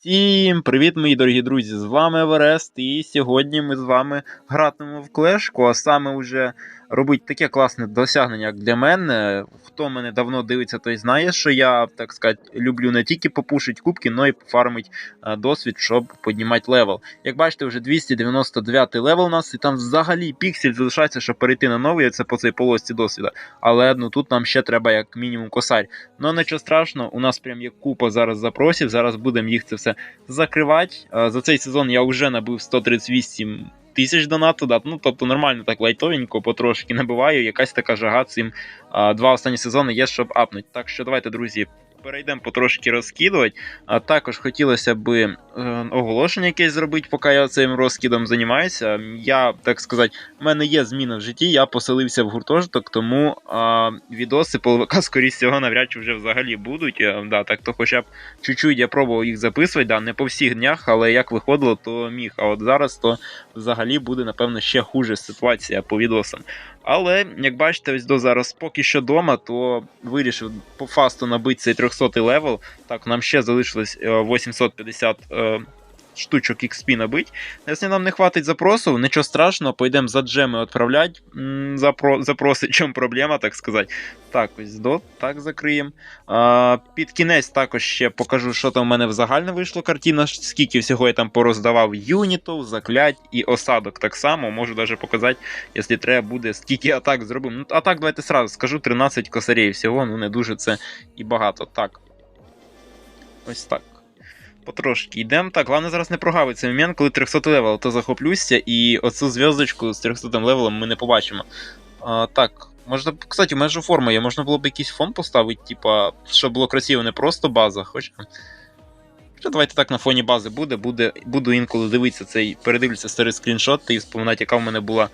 Всім привіт, мої дорогі друзі! З вами Еверест, і сьогодні ми з вами гратимемо в клешку, а саме вже робить таке класне досягнення, як для мене. Хто мене давно дивиться, той знає, що я, так сказати, люблю не тільки попушити кубки, але й пофармити а, досвід, щоб піднімати левел. Як бачите, вже 299 левел у нас, і там взагалі піксель залишається, щоб перейти на новий, це по цій полості досвіда. Але ну тут нам ще треба як мінімум косарь. Ну нічого страшного, у нас прям є купа зараз запросів. Зараз будемо їх це все закривати. За цей сезон я вже набив 138 тисяч донату. Да? Ну тобто нормально так лайтовенько, потрошки набиваю. Якась така жага цим а, два останні сезони є, щоб апнуть. Так що давайте, друзі. Перейдемо потрошки розкидувати. А також хотілося б е, оголошення якесь зробити, поки я цим розкидом займаюся. Я, так сказати, в мене є зміна в житті, я поселився в гуртожиток, тому а, відоси по скоріше всього, навряд чи вже взагалі будуть. А, да, так то хоча б чуть-чуть я пробував їх записувати, да, не по всіх днях, але як виходило, то міг. А от зараз то взагалі буде, напевно, ще хуже ситуація по відосам. Але, як бачите, ось до зараз поки що дома, то вирішив по фасту набити цей 300 левел. Так, нам ще залишилось е, 850 е, штучок XP набить. Якщо нам не хватить запросу, нічого страшного, пойдемо за джеми відправляти. Запро... Запроси, чому проблема, так сказати. Так, ось до, так закриємо. Під кінець також ще покажу, що там в мене в загально вийшло картина, скільки всього я там пороздавав юнітів, заклять і осадок так само. Можу навіть показати, якщо треба буде, скільки атак зробив. Ну, атак, давайте сразу скажу, 13 косарів всього, ну не дуже це і багато. Так. Ось так. Потрошки йдемо. Так, головне зараз не прогавити цей момент, коли 300 левел, то захоплюся, і оцю зв'язочку з 300 левелом ми не побачимо. А, Так, можна, кстати, у мене ж є, можна було б якийсь фон поставити, типа, щоб було красиво, не просто база, хоча. Хоча давайте так на фоні бази буде, буде буду інколи дивитися цей, передивлюся старий скріншот і вспоминати, яка в мене була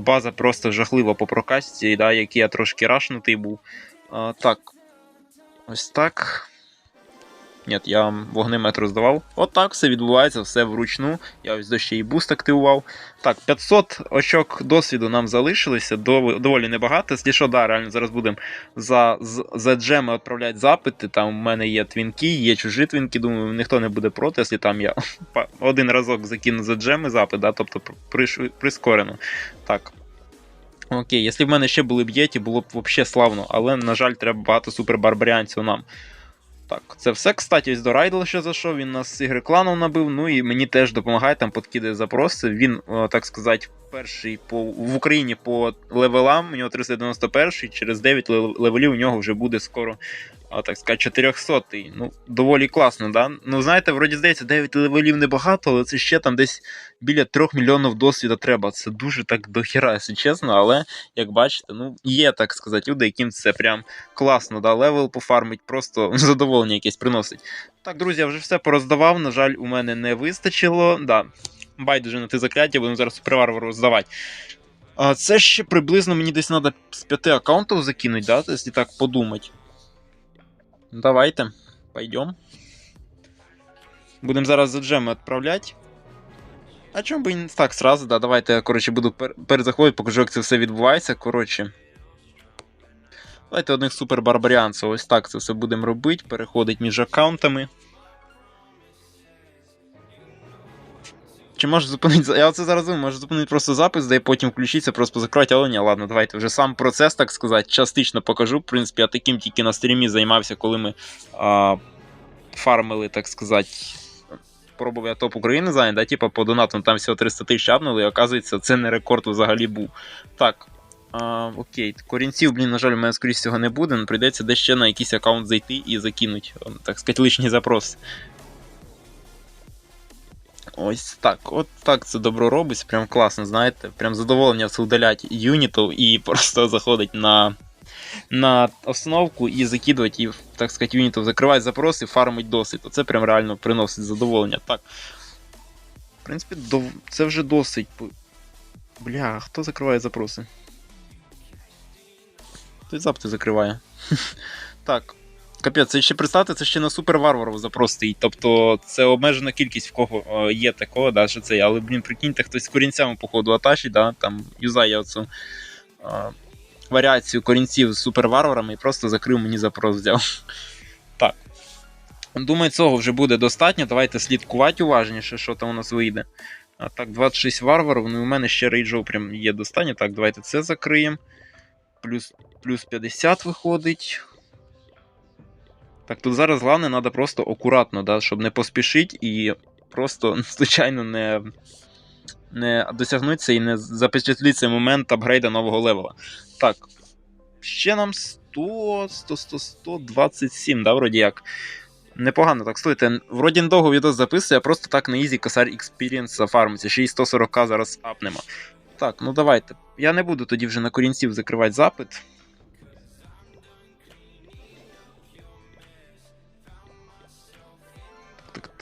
база просто жахлива по прокасті, да, який я трошки рашнутий був. А, Так. Ось так. Ні, я вогнемет роздавав. От так все відбувається, все вручну. Я ось ще і буст активував. Так, 500 очок досвіду нам залишилося, доволі небагато. Що, да, реально зараз будемо за, за джеми відправляти запити. Там в мене є твінки, є чужі твінки. Думаю, ніхто не буде проти, якщо там я один разок закину за джеми запит, да, тобто прискорено. Так. Окей, якщо б в мене ще були б єті, було б взагалі славно, але, на жаль, треба багато супербарбаріанців нам. Так, це все. Кстати, ось до Райдл ще зайшов, він нас з ігри кланом набив, ну і мені теж допомагає, там подкидає запроси. Він, так сказати, перший по, в Україні по левелам, у нього 391, через 9 левелів у нього вже буде скоро, а, так сказати, 400. Ну, доволі класно, да? Ну, знаєте, вроді здається, 9 левелів небагато, але це ще там десь біля 3 мільйонів досвіду треба. Це дуже так дохіра, якщо чесно, але як бачите, ну, є, так сказати, люди, яким це прям класно, да, левел пофармить, просто задоволення якесь приносить. Так, друзі, я вже все пороздавав. На жаль, у мене не вистачило. Да, байдуже на те закляття, будемо зараз суперварвару роздавати. А це ще приблизно мені десь треба з п'яти аккаунтів закинути, да, якщо так подумати. Давайте, пойдем. Будемо зараз за джеми відправляти. А чому б і так сразу, да, давайте я, коротше, буду пер перезаходити, покажу, як це все відбувається. Коротше. Давайте одних супер барбаріанців. Ось так це все будемо робити. Переходить між аккаунтами. Чи може зупинити. Я оце зараз думаю, може зупинити просто запис, і потім включитися, просто закрити, але ні, ладно, давайте вже сам процес, так сказати, частично покажу. В принципі, я таким тільки на стрімі займався, коли ми а, фармили, так сказати. Пробував я топ України зайняти, да, типа по донатам там всього 300 тисяч апнули, і оказується, це не рекорд взагалі був. Так. А, окей, корінців, блін, на жаль, у мене скоріш цього не буде, але прийдеться десь ще на якийсь аккаунт зайти і закинути, ем, так сказати, лишній запрос. Ось так, от так це добро робиться, прям класно, знаєте. Прям задоволення все удалять юнітів і просто заходить на на основку і закидувати, і, так сказати, юнітів закривати запроси, фармить досить. Оце прям реально приносить задоволення. Так. В принципі, це вже досить. Бля, хто закриває запроси? Той запити закриває. так. Капець, це ще представте, це ще на супер варварів запрос стоїть. Тобто це обмежена кількість в кого е, є такого, да, що це. Але, блін, прикиньте, хтось з корінцями, походу, атачить, да, там юзає оцю е, варіацію корінців з супер варварами і просто закрив мені запрос взяв. Так. Думаю, цього вже буде достатньо. Давайте слідкувати уважніше, що там у нас вийде. А так, 26 варварів, ну і у мене ще рейджов прям є достатньо. Так, давайте це закриємо. Плюс, плюс 50 виходить. Так, тут зараз головне, треба просто акуратно, да, щоб не поспішити і просто, звичайно, не не досягнути і не запечатлити цей момент апгрейда нового левела. Так. Ще нам 100, 100, 100, 127, да, вроді як. Непогано, так слухайте, вроді недовго відео записує, а просто так на ізі косарь Experience зафармиться. Ще й 140к зараз апнемо. Так, ну давайте. Я не буду тоді вже на корінців закривати запит.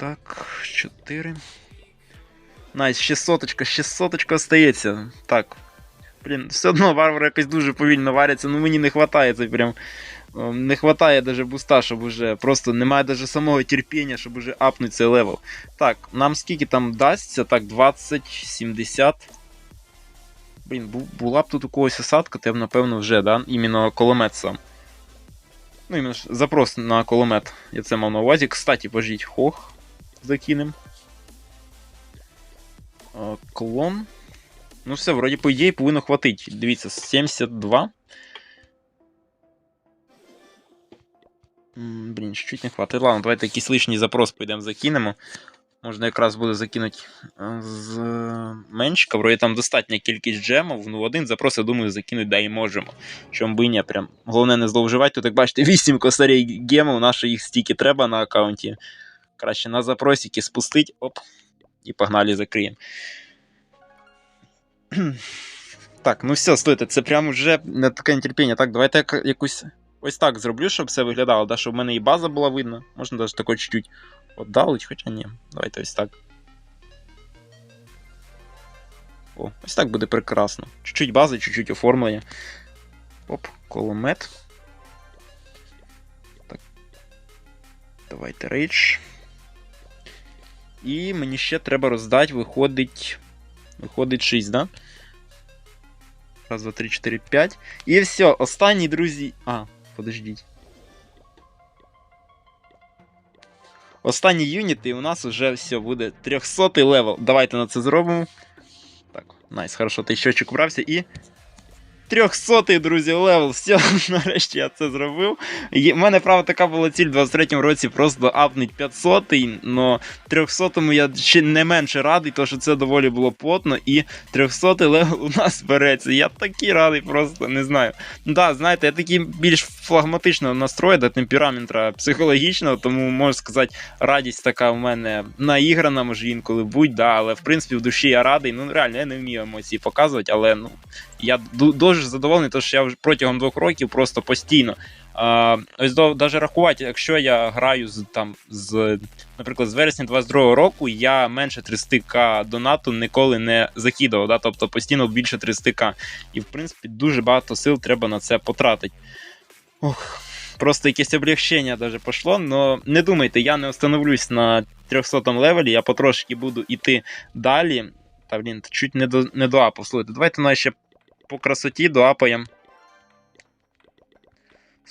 Так, так, так. 4. Найс, ще соточка, ще соточка остається. Так. Блін, все одно варвари якось дуже повільно варяться, ну мені не вистачає це прям. Не вистачає даже буста, щоб уже просто немає даже самого терпіння, щоб уже апнути цей левел. Так, нам скільки там дасться? Так, 20, 70. Блін, була б тут у когось осадка, то я б, напевно, вже, да? Іменно коломет сам. Ну, іменно запрос на коломет. Я це мав на увазі. Кстати, пожіть, хох. Закинем. Клон. Ну, все, вроді, по ідеї, повинно хватить. Дивіться, 72. Блін, чуть не хватить. Ладно, давайте якийсь лишній запрос підемо закинемо. Можна якраз буде закинути з меншика. Вроді там достатня кількість джемів. Ну, один запрос, я думаю, закинути да і можемо. Чому би ні, прям. Головне не зловживати. Тут, як бачите, 8 косарей гемів, наші їх стільки треба на аккаунті. Краще на запросики спустить, оп, і погнали закриємо. Так, ну все, стойте, це прям вже таке нетерпіння. Так, давайте якусь ось так зроблю, щоб все виглядало, да, щоб в мене і база була видна. Можна навіть тако чуть-чуть отдалить, хоча ні. Давайте ось так. О, ось так буде прекрасно. Чуть-чуть бази, чуть-чуть оформлення. Оп, коломет. Так. Давайте рейдж. І мені ще треба роздати, виходить. Виходить 6, да? Раз, два, три, 4, 5. І все, останні друзі. А, подождіть. Останні юніти, і у нас вже все буде 300 левел. Давайте на це зробимо. Так, найс, хорошо, той щочок убрався і 300-й, друзі, левел. Все, нарешті я це зробив. У мене, правда, така була ціль в 23-му році просто апнуть 500-й, але 300-му я ще не менше радий, тому що це доволі було плотно. І 300-й левел у нас береться. Я такий радий, просто не знаю. Ну да, знаєте, я такий більш флагматичного настрою до темпераментра психологічного, тому можу сказати, радість така в мене наіграна, може інколи будь, да, але в принципі в душі я радий. Ну, реально, я не вмію емоції показувати, але ну. Я дуже задоволений, тому що я вже протягом двох років просто постійно. А, Ось навіть рахувати, якщо я граю з там з, наприклад, з вересня 22-го року, я менше 30к донату ніколи не закидував. Да? Тобто постійно більше 30к. І в принципі дуже багато сил треба на це потратити. Ох, Просто якесь облегчення даже пішло. Но не думайте, я не остановлюсь на 300 левелі, я потрошки буду йти далі. Та блін, чуть не до не до апу. Слухайте, давайте на ще по красоті доапаємо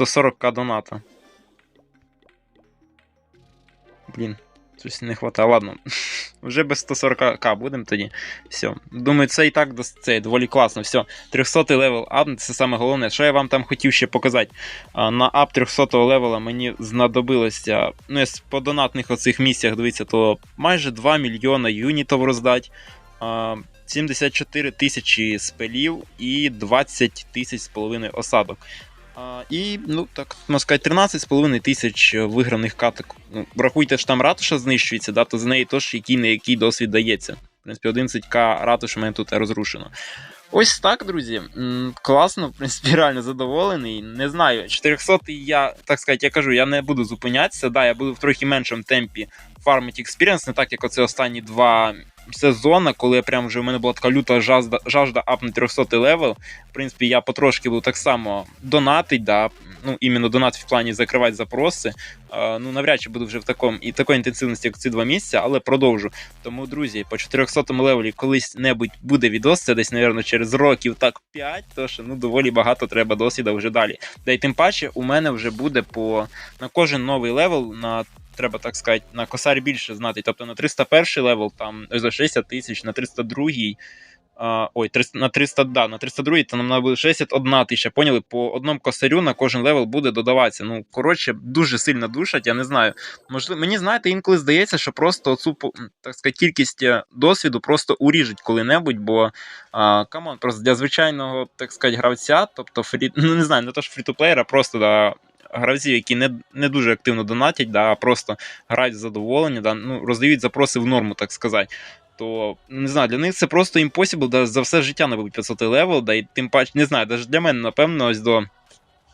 140к доната. Блін, щось не хватає. Ладно, вже без 140к будемо тоді. Все. Думаю, це і так це доволі класно. Все, 300 левел ап, це саме головне. Що я вам там хотів ще показати? На ап 300 левела мені знадобилося. Ну, по донатних оцих місіях, дивіться, то майже 2 мільйона юнітів роздати. 74 тисячі спелів і 20 тисяч з половиною осадок. І, ну так, можна сказати, 13,5 тисяч виграних каток. Ну, Врахуйте, що там ратуша знищується, да, то з неї теж який не який досвід дається. В принципі, 11к ратуш у мене тут розрушено. Ось так, друзі. Класно, в принципі, реально задоволений. Не знаю, 400 я, так сказати, я кажу, я не буду зупинятися. Да, я буду в трохи меншому темпі фармити експіріенс, не так, як оце останні два сезона, коли прям вже в мене була така люта жажда жажда ап на 300 левел. В принципі, я потрошки буду так само донатить, да, ну, іменно донат в плані закривати запроси. А, ну, навряд чи буду вже в такому і такої інтенсивності, як ці два місяці, але продовжу. Тому, друзі, по 400 левелі колись небудь буде відос, це десь, мабуть, через років так 5, то що ну, доволі багато треба досвіду вже далі. Да й тим паче, у мене вже буде по на кожен новий левел на треба так сказати, на косарь більше знати. Тобто на 301 левел, там за 60 тисяч, на 302 а, ой, 300, на 300, да, на 302 то нам буде 61 тисяча. Поняли? По одному косарю на кожен левел буде додаватися. Ну, коротше, дуже сильно душать, я не знаю. Можливо, мені знаєте, інколи здається, що просто м, так сказати, кількість е, досвіду просто уріжуть коли-небудь, бо а, камон, просто для звичайного, так сказати, гравця, тобто фрі, ну не знаю, не то ж фрі-то-плеєра, просто да, гравців, які не, не дуже активно донатять, да, а просто грають задоволення, да, ну, роздають запроси в норму, так сказати. То не знаю, для них це просто impossible, да, за все життя не набути 500 левел, да, і тим паче, не знаю, навіть для мене, напевно, ось до.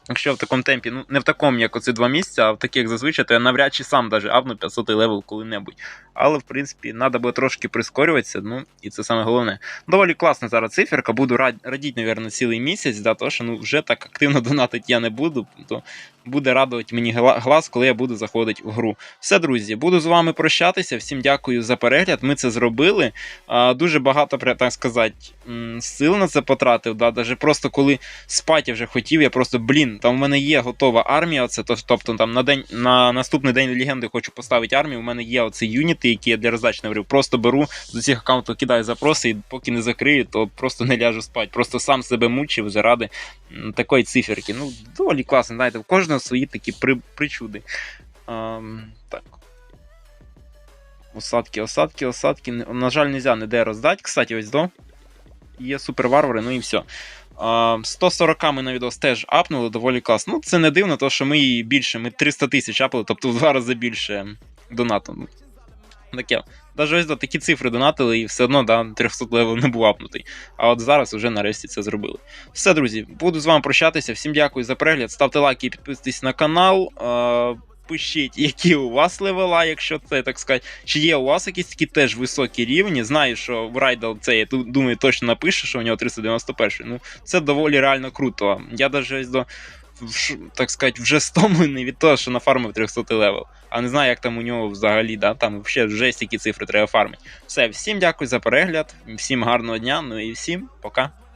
Якщо в такому темпі, ну не в такому, як оці два місяці, а в таких зазвичай, то я навряд чи сам даже авну 500 левел коли-небудь. Але в принципі, треба буде трошки прискорюватися, ну і це саме головне. Доволі класна зараз циферка, буду рад, радіти, мабуть, цілий місяць, да, то що ну вже так активно донатити я не буду, то буде радувати мені глаз, коли я буду заходити в гру. Все, друзі, буду з вами прощатися. Всім дякую за перегляд. Ми це зробили. Дуже багато, так сказати, сил на це потратив. Да? Даже просто коли спати вже хотів, я просто, блін, там в мене є готова армія. Оце, тобто там на день на наступний день легенди хочу поставити армію. У мене є оці юніти, які я для роздач наврив. Просто беру з усіх аккаунтів кидаю запроси, і поки не закрию, то просто не ляжу спати. Просто сам себе мучив заради такої циферки. Ну, доволі класно, знаєте, в кожного свої такі при, причуди. Ам, так. Осадки, осадки, осадки. На жаль, нельзя ніде роздати. Кстати, ось до. Є суперварвари, ну і все. 140 ми на відос теж апнули, доволі класно. Ну, це не дивно, тому що ми її більше, ми 300 тисяч апнули, тобто в два рази більше донату. Таке. Навіть ось до такі цифри донатили, і все одно да, 300 левел не був апнутий. А от зараз вже нарешті це зробили. Все, друзі, буду з вами прощатися. Всім дякую за перегляд. Ставте лайки і підписуйтесь на канал. Пишіть, які у вас левела, якщо це так сказати. Чи є у вас якісь такі теж високі рівні? Знаю, що в Райдал це я думаю, точно напише, що у нього 391. Ну, це доволі реально круто. Я навіть до так сказати, вже стомлений від того, що нафармив 300 левел. А не знаю, як там у нього взагалі, да, там взагалі вже стільки цифри треба фармити. Все, всім дякую за перегляд, всім гарного дня, ну і всім пока.